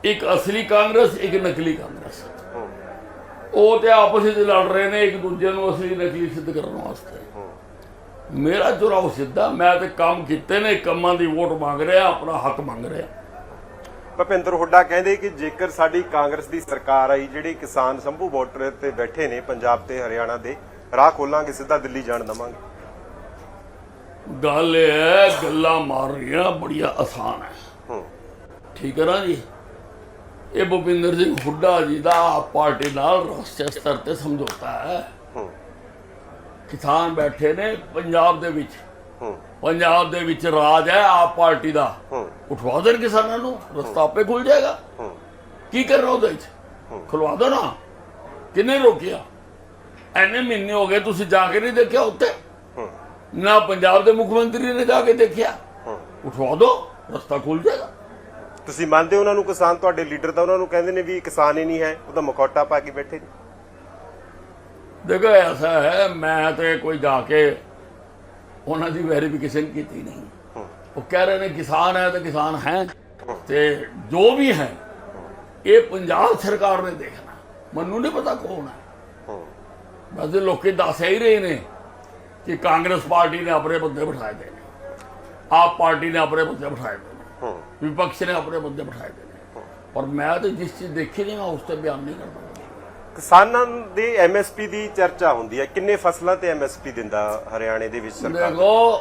ਇੱਕ ਅਸਲੀ ਕਾਂਗਰਸ ਇੱਕ ਨਕਲੀ ਕਾਂਗਰਸ। ਉਹ ਤੇ ਆਪਸ ਵਿੱਚ ਲੜ ਰਹੇ ਨੇ ਇੱਕ ਦੂਜੇ ਨੂੰ ਅਸਲੀ ਨਕਲੀ ਸਿੱਧ ਕਰਨ ਵਾਸਤੇ। ਮੇਰਾ ਚੁਰਾਵ ਸਿੱਧਾ ਮੈਂ ਤੇ ਕੰਮ ਕੀਤੇ ਨੇ ਕੰਮਾਂ ਦੀ ਵੋਟ ਮੰਗ ਰਿਹਾ ਆਪਣਾ ਹੱਕ ਮੰਗ ਰਿਹਾ। ਭਪਿੰਦਰ ਹੁੱਡਾ ਕਹਿੰਦੇ ਕਿ ਜੇਕਰ ਸਾਡੀ ਕਾਂਗਰਸ ਦੀ ਸਰਕਾਰ ਆਈ ਜਿਹੜੇ ਕਿਸਾਨ ਸੰਭੂ ਬਾਰਡਰ ਤੇ ਬੈਠੇ ਨੇ ਪੰਜਾਬ ਤੇ ਹਰਿਆਣਾ ਦੇ ਰਾਹ ਖੋਲਾਂਗੇ ਸਿੱਧਾ ਦਿੱਲੀ ਜਾਣ ਦਵਾਂਗੇ। ਗੱਲ ਇਹ ਹੈ ਗੱਲਾਂ ਮਾਰ ਰਹੀਆਂ ਬੜੀਆਂ ਆਸਾਨ ਹੂੰ। ਠੀਕ ਹੈ ਨਾ ਜੀ? ਇਹ ਭੁਪਿੰਦਰ ਸਿੰਘ ਹੁੱਡਾ ਜੀ ਦਾ ਆਪ ਪਾਰਟੀ ਨਾਲ ਰਾਸ਼ਟਰੀ ਸਤਰ ਤੇ ਸਮਝੌਤਾ ਹੈ। ਕਿਸਾਨ ਬੈਠੇ ਨੇ ਪੰਜਾਬ ਦੇ ਵਿੱਚ। ਪੰਜਾਬ ਦੇ ਵਿੱਚ ਰਾਜ ਹੈ ਆਪ ਪਾਰਟੀ ਦਾ। ਉਠਵਾ ਦੇਣ ਕਿਸਾਨਾਂ ਨੂੰ ਰਸਤਾ ਆਪੇ ਖੁੱਲ ਜਾਏਗਾ। ਕੀ ਕਰਨਾ ਉਹਦੇ ਵਿੱਚ? ਖੁਲਵਾ ਦੋ ਨਾ ਕਿੰਨੇ ਰੋਕਿਆ? ਐਨੇ ਮਹੀਨੇ ਹੋ ਗਏ ਤੁਸੀਂ ਜਾ ਕੇ ਨਹੀਂ ਦੇਖਿਆ ਉੱਤੇ? ਨਾ ਪੰਜਾਬ ਦੇ ਮੁੱਖ ਮੰਤਰੀ ਨੇ ਜਾ ਕੇ ਦੇਖਿਆ। ਉਠਵਾ ਦੋ ਰਸਤਾ ਖੁੱਲ ਜਾਏਗਾ। ਤੁਸੀਂ ਮੰਨਦੇ ਹੋ ਉਹਨਾਂ ਨੂੰ ਕਿਸਾਨ ਤੁਹਾਡੇ ਲੀਡਰ ਤਾਂ ਉਹਨਾਂ ਨੂੰ ਕਹਿੰਦੇ ਨੇ ਵੀ ਕਿਸਾਨ ਹੀ ਨਹੀਂ ਹੈ ਉਹ ਤਾਂ ਮੁਖੌਟਾ ਪਾ ਕੇ ਬੈਠੇ ਨੇ। ਦੇਖੋ ਐਸਾ ਹੈ ਮੈਂ ਤੇ ਕੋਈ ਜਾ ਕੇ ਉਹਨਾਂ ਦੀ ਵੈਰੀਫਿਕੇਸ਼ਨ ਕੀਤੀ ਨਹੀਂ। ਉਹ ਕਹਿ ਰਹੇ ਨੇ ਕਿਸਾਨ ਹੈ ਤਾਂ ਕਿਸਾਨ ਹੈ। ਤੇ ਜੋ ਵੀ ਹੈ ਇਹ ਪੰਜਾਬ ਸਰਕਾਰ ਨੇ ਦੇਖਣਾ। ਮੈਨੂੰ ਨਹੀਂ ਪਤਾ ਕੌਣ ਹੈ। ਹੂੰ। ਵੈਸੇ ਲੋਕੀ ਦੱਸ ਹੀ ਰਹੇ ਨੇ ਕਿ ਕਾਂਗਰਸ ਪਾਰਟੀ ਨੇ ਆਪਣੇ ਬੰਦੇ ਬਿਠਾਏ ਦੇ ਨੇ। ਆਪ ਪਾਰਟੀ ਨੇ ਆਪਣੇ ਬੰਦੇ ਬਿਠਾਏ ਦੇ ਨੇ ਆਪਣੇ ਬੰਦੇ ਬਿਠਾਏ ਦੇ ਨੇ। ਪਰ ਮੈਂ ਤਾਂ ਜਿਸ ਚੀਜ਼ ਦੇਖੀ ਨਹੀਂ ਮੈਂ ਉਸ ਤੇ ਬਿਆਨ ਨਹੀਂ ਕਰਦਾ ਕਿਸਾਨਾਂ ਦੇ ਐਮਐਸਪੀ ਦੀ ਚਰਚਾ ਹੁੰਦੀ ਹੈ। ਕਿੰਨੇ ਫਸਲਾਂ ਤੇ ਐਮਐਸਪੀ ਦਿੰਦਾ ਹਰਿਆਣੇ ਦੇ ਵਿੱਚ ਸਰਕਾਰ? ਦੇਖੋ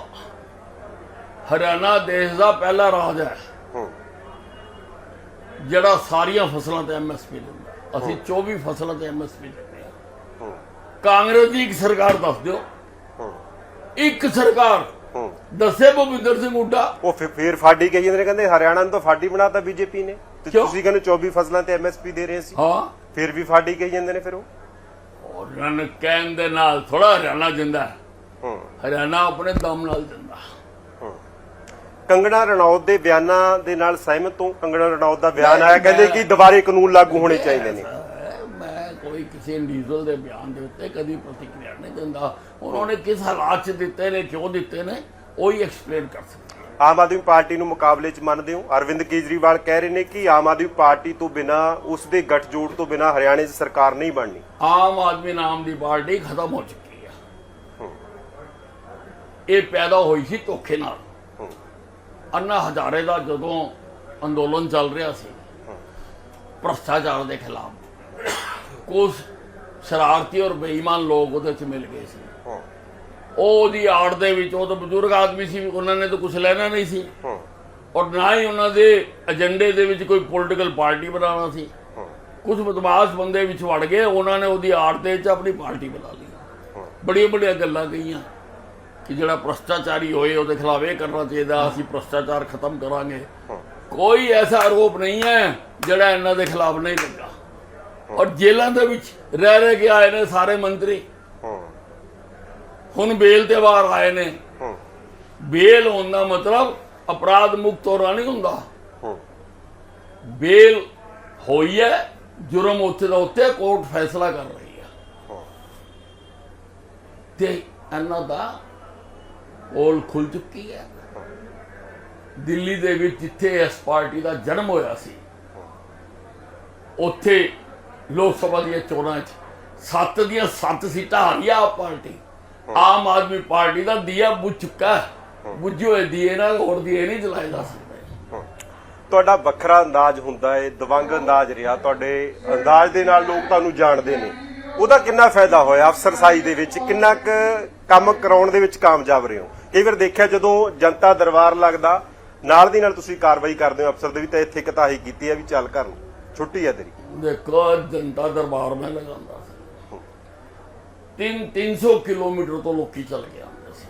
ਹਰਿਆਣਾ ਦੇਸ਼ ਦਾ ਪਹਿਲਾ ਰਾਜ ਹੈ। ਜਿਹੜਾ ਸਾਰੀਆਂ ਫਸਲਾਂ ਤੇ ਐਮਐਸਪੀ ਦਿੰਦਾ। ਅਸੀਂ 24 ਫਸਲਾਂ ਤੇ ਐਮਐਸਪੀ ਦਿੰਦੇ ਹਾਂ। ਕਾਂਗਰਸ ਦੀ ਇੱਕ ਸਰਕਾਰ ਦੱਸ ਦਿਓ। ਇੱਕ ਸਰਕਾਰ ਦੱਸੇ ਭੁਪਿੰਦਰ ਸਿੰਘ ਹੁੱਡਾ ਉਹ ਫਿਰ ਫਿਰ ਕਹੀ ਜਾਂਦੇ ਨੇ ਕਹਿੰਦੇ ਹਰਿਆਣਾ ਨੂੰ ਤਾਂ ਫਾਡੀ ਬਣਾਤਾ ਬੀਜੇਪੀ ਨੇ। ਤੇ ਕਿਉਂ? ਤੁਸੀਂ ਕਹਿੰਦੇ 24 ਫਸਲਾਂ ਤੇ ਐਮਐਸਪੀ ਦੇ ਰਹੇ ਸੀ। ਹਾਂ। ਫਿਰ ਵੀ ਫਾਡੀ ਕਹੀ ਜਾਂਦੇ ਨੇ ਫਿਰ ਉਹ। ਰਨ ਕਹਿਣ ਦੇ ਨਾਲ ਥੋੜਾ ਹਰਿਆਣਾ ਜਿੰਦਾ ਹੈ। ਹੂੰ। ਹਰਿਆਣਾ ਆਪਣੇ ਦਮ ਨਾਲ ਦਿੰਦਾ ਕੰਗਣਾ ਰਣੌਤ ਦੇ ਬਿਆਨਾਂ ਦੇ ਨਾਲ ਸਹਿਮਤ ਹੋ। ਕੰਗਣਾ ਰਣੌਤ ਦਾ ਬਿਆਨ ਆਇਆ ਕਹਿੰਦੇ ਕਿ ਦੁਬਾਰੇ ਕਾਨੂੰਨ ਲਾਗੂ ਹੋਣੇ ਚਾਹੀਦੇ ਨੇ। ਕਿਸੇ ਇੰਡੀਵਿਜੂਅਲ ਦੇ ਬਿਆਨ ਦੇ ਉੱਤੇ ਕਦੀ ਪ੍ਰਤੀਕਿਰਿਆ ਨਹੀਂ ਦਿੰਦਾ। ਉਹਨਾਂ ਨੇ ਕਿਸ ਹਾਲਾਤ 'ਚ ਦਿੱਤੇ ਨੇ ਕਿਉਂ ਦਿੱਤੇ ਨੇ ਉਹ ਹੀ ਐਕਸਪਲੇਨ ਕਰ ਸਕਦੇ। ਆਮ ਆਦਮੀ ਪਾਰਟੀ ਨੂੰ ਮੁਕਾਬਲੇ 'ਚ ਮੰਨਦੇ ਹੋ? ਅਰਵਿੰਦ ਕੇਜਰੀਵਾਲ ਕਹਿ ਰਹੇ ਨੇ ਕਿ ਆਮ ਆਦਮੀ ਪਾਰਟੀ ਤੋਂ ਬਿਨਾ ਉਸ ਦੇ ਗੱਠਜੋੜ ਤੋਂ ਬਿਨਾ ਹਰਿਆਣੇ 'ਚ ਸਰਕਾਰ ਨਹੀਂ ਬਣਨੀ। ਆਮ ਆਦਮੀ ਨਾਮ ਦੀ ਪਾਰਟੀ ਖਤਮ ਹੋ ਚੁੱਕੀ ਹੈ ਇਹ ਪੈਦਾ ਹੋਈ ਸੀ ਧੋਖੇ ਨਾਲ। ਅੰਨਾ ਹਜ਼ਾਰੇ ਦਾ ਜਦੋਂ ਅੰਦੋਲਨ ਚੱਲ ਰਿਹਾ ਸੀ ਭ੍ਰਸ਼ਟਾਚਾਰ ਦੇ ਖਿਲਾਫ। ਕੁਝ ਸ਼ਰਾਰਤੀ ਔਰ ਬੇਈਮਾਨ ਲੋਕ ਉਹਦੇ ਚ ਮਿਲ ਗਏ ਸੀ। ਉਹ ਉਹਦੀ ਆੜ ਦੇ ਵਿੱਚ ਉਹ ਤਾਂ ਬਜ਼ੁਰਗ ਆਦਮੀ ਸੀ ਉਹਨਾਂ ਨੇ ਤਾਂ ਕੁਝ ਲੈਣਾ ਨਹੀਂ ਸੀ। ਔਰ ਨਾ ਹੀ ਉਹਨਾਂ ਦੇ ਏਜੰਡੇ ਦੇ ਵਿੱਚ ਕੋਈ ਪੋਲੀਟੀਕਲ ਪਾਰਟੀ ਬਣਾਉਣਾ ਸੀ। ਕੁਝ ਬਦਮਾਸ਼ ਬੰਦੇ ਵਿੱਚ ਵੜ ਗਏ ਉਹਨਾਂ ਨੇ ਉਹਦੀ ਆੜ ਦੇ ਵਿੱਚ ਆਪਣੀ ਪਾਰਟੀ ਬਣਾ ਲਈ। ਬੜੀਆਂ ਬੜੀਆਂ ਗੱਲਾਂ ਕਹੀਆਂ ਕਿ ਜਿਹੜਾ ਭ੍ਰਸ਼ਟਾਚਾਰੀ ਹੋਏ ਉਹਦੇ ਖਿਲਾਫ ਇਹ ਕਰਨਾ ਚਾਹੀਦਾ ਅਸੀਂ ਭ੍ਰਸ਼ਟਾਚਾਰ ਖਤਮ ਕਰਾਂਗੇ। ਕੋਈ ਐਸਾ ਆਰੋਪ ਨਹੀਂ ਹੈ ਜਿਹੜਾ ਇਹਨਾਂ ਦੇ ਖਿਲਾਫ ਨਹੀਂ ਲੱਗਾ। ਔਰ ਜੇਲ੍ਹਾਂ ਦੇ ਵਿੱਚ ਰਹਿ ਰਹਿ ਕੇ ਆਏ ਨੇ ਸਾਰੇ ਮੰਤਰੀ। ਹੁਣ ਬੇਲ ਤੇ ਬਾਹਰ ਆਏ ਨੇ। ਬੇਲ ਹੋਣ ਦਾ ਮਤਲਬ ਅਪਰਾਧ ਮੁਕਤ ਹੋਣਾ ਨਹੀਂ ਹੁੰਦਾ। ਬੇਲ ਹੋਈ ਹੈ ਜੁਰਮ ਉੱਥੇ ਦਾ ਉੱਥੇ ਕੋਰਟ ਫੈਸਲਾ ਕਰ ਰਹੀ ਹੈ। ਹੂੰ। ਤੇ ਇਹਨਾਂ ਦਾ ਪੋਲ ਖੁੱਲ ਚੁੱਕੀ ਹੈ। ਦਿੱਲੀ ਦੇ ਵਿੱਚ ਜਿੱਥੇ ਇਸ ਪਾਰਟੀ ਦਾ ਜਨਮ ਹੋਇਆ ਸੀ ਉੱਥੇ ਲੋਕ ਸਭਾ ਦੀਆਂ ਚੋਣਾਂ 'ਚ ਸੱਤ ਦੀਆਂ ਸੱਤ ਸੀਟਾਂ ਹਾਰੀ ਆ ਪਾਰਟੀ। ਆਮ ਆਦਮੀ ਪਾਰਟੀ ਦਾ ਦੀਆ ਬੁੱਝ ਚੁੱਕਾ ਹੈ। ਹੋਏ ਦੀਏ ਨਾਲ ਹੋਰ ਦੀਏ ਨਹੀਂ ਜਲਾਏ ਜਾ ਸਕਦੇ। ਤੁਹਾਡਾ ਵੱਖਰਾ ਅੰਦਾਜ਼ ਹੁੰਦਾ ਏ ਦਵੰਗ ਅੰਦਾਜ਼ ਰਿਹਾ। ਤੁਹਾਡੇ ਅੰਦਾਜ਼ ਦੇ ਨਾਲ ਲੋਕ ਤੁਹਾਨੂੰ ਜਾਣਦੇ ਨੇ। ਉਹਦਾ ਕਿੰਨਾ ਫਾਇਦਾ ਹੋਇਆ ਅਫਸਰਸਾਈ ਦੇ ਵਿੱਚ? ਕਿੰਨਾ ਕੁ ਕੰਮ ਕਰਾਉਣ ਦੇ ਵਿੱਚ ਕਾਮਯਾਬ ਰਹੇ ਹੋ? ਕਈ ਵਾਰ ਦੇਖਿਆ ਜਦੋਂ ਜਨਤਾ ਦਰਬਾਰ ਲੱਗਦਾ, ਨਾਲ ਦੀ ਨਾਲ ਤੁਸੀਂ ਕਾਰਵਾਈ ਕਰਦੇ ਹੋ ਅਫਸਰ ਦੇ ਵੀ, ਤਾਂ ਇੱਥੇ ਕਤਾਹੀ ਕੀਤੀ ਹੈ ਵੀ ਚੱਲ ਘਰ ਨੂੰ ਛੁੱਟੀ ਹੈ ਤੇਰੀ। ਦੇਖੋ ਜਨਤਾ ਦਰਬਾਰ ਮੈਂ ਲਗਾਉਂਦਾ ਸੀ। ਤਿੰਨ 300 ਕਿਲੋਮੀਟਰ ਤੋਂ ਲੋਕੀ ਚੱਲ ਕੇ ਆਉਂਦੇ ਸੀ।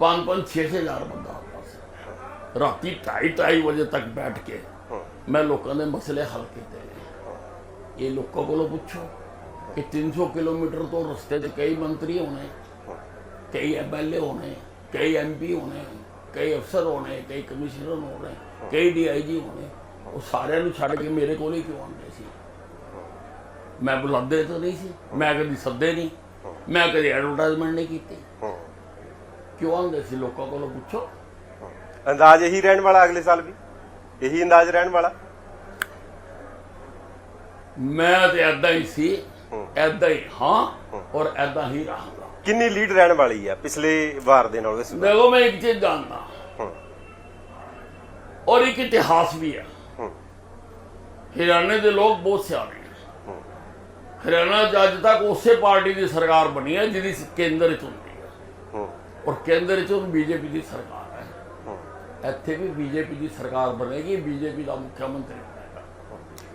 ਪੰਜ ਪੰਜ 6000 ਬੰਦਾ ਆਉਂਦਾ ਸੀ। ਰਾਤੀ 2:30 ਵਜੇ ਤੱਕ ਬੈਠ ਕੇ ਮੈਂ ਲੋਕਾਂ ਦੇ ਮਸਲੇ ਹੱਲ ਕੀਤੇ। ਇਹ ਲੋਕਾਂ ਕੋਲੋਂ ਪੁੱਛੋ ਕਿ 300 ਕਿਲੋਮੀਟਰ ਤੋਂ ਰਸਤੇ 'ਚ ਕਈ ਮੰਤਰੀ ਹੋਣੇ ਕਈ ਐਮਐਲਏ ਹੋਣੇ ਕਈ ਐਮਪੀ ਹੋਣੇ ਕਈ ਅਫਸਰ ਹੋਣੇ ਕਈ ਕਮਿਸ਼ਨਰ ਹੋਣੇ ਕਈ ਡੀਆਈਜੀ ਹੋਣੇ। ਉਹ ਸਾਰਿਆਂ ਨੂੰ ਛੱਡ ਕੇ ਮੇਰੇ ਕੋਲ ਹੀ ਕਿਉਂ ਆਉਂਦੇ ਸੀ? ਮੈਂ ਬੁਲਾਉਂਦੇ ਤਾਂ ਨਹੀਂ ਸੀ। ਮੈਂ ਕਦੀ ਸੱਦੇ ਨਹੀਂ। ਮੈਂ ਕਦੀ ਐਡਵਰਟਾਈਜ਼ਮੈਂਟ ਨਹੀਂ ਕੀਤੀ। ਕਿਉਂ ਆਉਂਦੇ ਸੀ? ਲੋਕਾਂ ਕੋਲੋਂ ਪੁੱਛੋ। ਅੰਦਾਜ਼ ਇਹੀ ਰਹਿਣ ਵਾਲਾ ਅਗਲੇ ਸਾਲ ਵੀ? ਇਹੀ ਅੰਦਾਜ਼ ਰਹਿਣ ਵਾਲਾ? ਮੈਂ ਤੇ ਐਦਾਂ ਹੀ ਸੀ। ਐਦਾਂ ਹੀ ਹਾਂ ਔਰ ਐਦਾਂ ਹੀ ਰਹਾਂਗਾ। ਕਿੰਨੀ ਲੀਡ ਰਹਿਣ ਵਾਲੀ ਹੈ ਪਿਛਲੇ ਵਾਰ ਦੇ ਨਾਲ? ਦੇਖੋ ਮੈਂ ਇੱਕ ਚੀਜ਼ ਜਾਣਦਾ। ਔਰ ਇੱਕ ਇਤਿਹਾਸ ਵੀ ਹੂੰ ਹਰਿਆਣੇ ਦੇ ਲੋਕ ਬਹੁਤ ਸਿਆਣੇ ਨੇ ਹਰਿਆਣਾ ਅੱਜ ਤੱਕ ਉਸੇ ਪਾਰਟੀ ਦੀ ਸਰਕਾਰ ਬਣੀ ਹੈ ਜਿਹਦੀ ਕੇਂਦਰ 'ਚ ਹੁੰਦੀ ਹੈ। ਔਰ ਕੇਂਦਰ 'ਚ ਹੁਣ ਬੀਜੇਪੀ ਦੀ ਸਰਕਾਰ ਹੈ। ਇੱਥੇ ਵੀ ਬੀਜੇਪੀ ਦੀ ਸਰਕਾਰ ਬਣੇਗੀ ਬੀਜੇਪੀ ਦਾ ਮੁੱਖ ਮੰਤਰੀ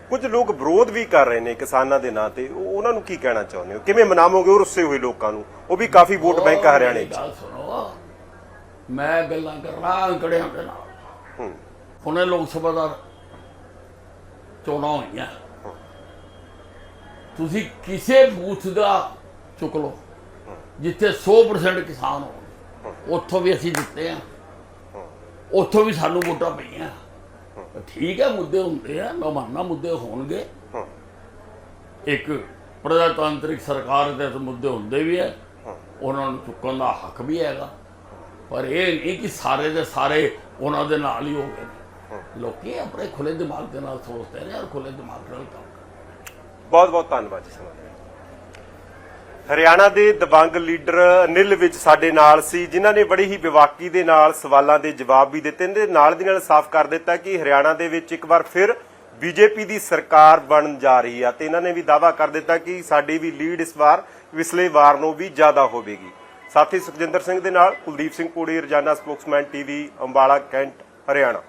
ਕੁਝ ਲੋਕ ਵਿਰੋਧ ਵੀ ਕਰ ਰਹੇ ਨੇ ਕਿਸਾਨਾਂ ਦੇ ਨਾਂ ਤੇ। ਉਹ- ਉਹਨਾਂ ਨੂੰ ਕੀ ਕਹਿਣਾ ਚਾਹੁੰਦੇ ਹੋ? ਕਿਵੇਂ ਮਨਾਵੋਗੇ ਉਹ ਰੁੱਸੇ ਹੋਏ ਲੋਕਾਂ ਨੂੰ? ਉਹ ਵੀ ਕਾਫੀ ਵੋਟ ਬੈਂਕ ਹਰਿਆਣੇ 'ਚ। ਗੱਲ ਸੁਣੋ। ਮੈਂ ਗੱਲਾਂ ਕਰਨਾ ਅੰਕੜਿਆਂ ਦੇ ਨਾਲ। ਹੂੰ। ਹੁਣੇ ਲੋਕ ਸਭਾ ਦਾ ਚੋਣਾਂ ਹੋਈਆਂ। ਤੁਸੀਂ ਕਿਸੇ ਬੂਥ ਦਾ ਚੁੱਕ ਲਓ, ਜਿੱਥੇ 100% ਕਿਸਾਨ ਹੋਣ। ਉੱਥੋਂ ਵੀ ਅਸੀਂ ਜਿੱਤੇ ਆ। ਉੱਥੋਂ ਵੀ ਸਾਨੂੰ ਵੋਟਾਂ ਪਈਆਂ। ਠੀਕ ਹੈ, ਮੁੱਦੇ ਹੁੰਦੇ ਆ, ਮੈਂ ਮੰਨਣਾ ਮੁੱਦੇ ਹੋਣਗੇ। ਇੱਕ ਪ੍ਰਜਾਤੰਤਰਿਕ ਸਰਕਾਰ ਦੇ ਮੁੱਦੇ ਹੁੰਦੇ ਵੀ ਹੈ ਉਹਨਾਂ ਨੂੰ ਚੁੱਕਣ ਦਾ ਹੱਕ ਵੀ ਹੈਗਾ। ਪਰ ਇਹ ਨਹੀਂ ਕਿ ਸਾਰੇ ਦੇ ਸਾਰੇ ਉਹਨਾਂ ਦੇ ਨਾਲ ਹੀ ਹੋ ਗਏ ਨੇ। ਲੋਕੀ ਆਪਣੇ ਖੁੱਲੇ ਦਿਮਾਗ ਦੇ ਨਾਲ ਸੋਚਦੇ ਨੇ ਔਰ ਖੁੱਲੇ ਦਿਮਾਗ ਨਾਲ ਕੰਮ ਬਹੁਤ ਬਹੁਤ ਧੰਨਵਾਦ ਜੀ ਸਮਾਂ ਹਰਿਆਣਾ ਦੇ ਦਬੰਗ ਲੀਡਰ ਅਨਿਲ ਵਿੱਚ ਸਾਡੇ ਨਾਲ ਸੀ, ਜਿਨ੍ਹਾਂ ਨੇ ਬੜੀ ਹੀ ਵਿਵਾਕੀ ਦੇ ਨਾਲ ਸਵਾਲਾਂ ਦੇ ਜਵਾਬ ਵੀ ਦਿੱਤੇ ਤੇ ਨਾਲ ਦੀ ਨਾਲ ਸਾਫ਼ ਕਰ ਦਿੱਤਾ ਕਿ ਹਰਿਆਣਾ ਦੇ ਵਿੱਚ ਇੱਕ ਵਾਰ ਫਿਰ ਬੀਜੇਪੀ ਦੀ ਸਰਕਾਰ ਬਣਨ ਜਾ ਰਹੀ ਆ ਤੇ ਇਹਨਾਂ ਨੇ ਵੀ ਦਾਅਵਾ ਕਰ ਦਿੱਤਾ ਕਿ ਸਾਡੀ ਵੀ ਲੀਡ ਇਸ ਵਾਰ ਪਿਛਲੇ ਵਾਰ ਨੂੰ ਵੀ ਜ਼ਿਆਦਾ ਹੋਵੇਗੀ। ਸਾਥੀ ਸੁਖਜਿੰਦਰ ਸਿੰਘ ਦੇ ਨਾਲ Kuldeep Singh Puri, Rozana spokesman TV, Ambala, cantt, Haryana.